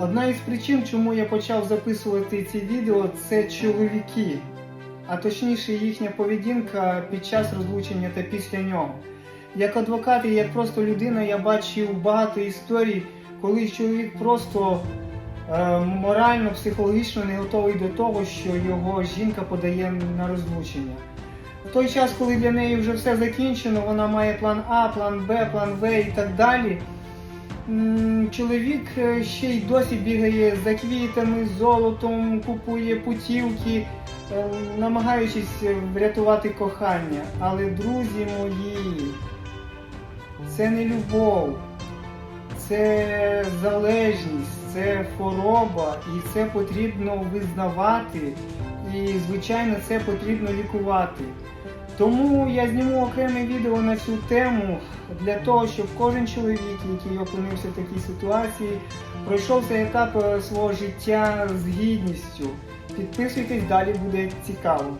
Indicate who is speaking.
Speaker 1: Одна із причин, чому я почав записувати ці відео, це чоловіки, а точніше їхня поведінка під час розлучення та після нього. Як адвокат і як просто людина, я бачив багато історій, коли чоловік просто е, морально, психологічно не готовий до того, що його жінка подає на розлучення. В той час, коли для неї вже все закінчено, вона має план А, план Б, план В і так далі. Чоловік е, ще й досі бігає за квітами, золотом, купує путівки, е, намагаючись врятувати кохання. Але, друзі мої, це не любов, це залежність, це хвороба, і це потрібно визнавати, і, звичайно, це потрібно лікувати. Тому я зніму окреме відео на цю тему для того, щоб кожен чоловік, який опинився в такій ситуації, пройшов цей етап е, свого життя з гідністю. Підписуйтесь, далі буде цікаво.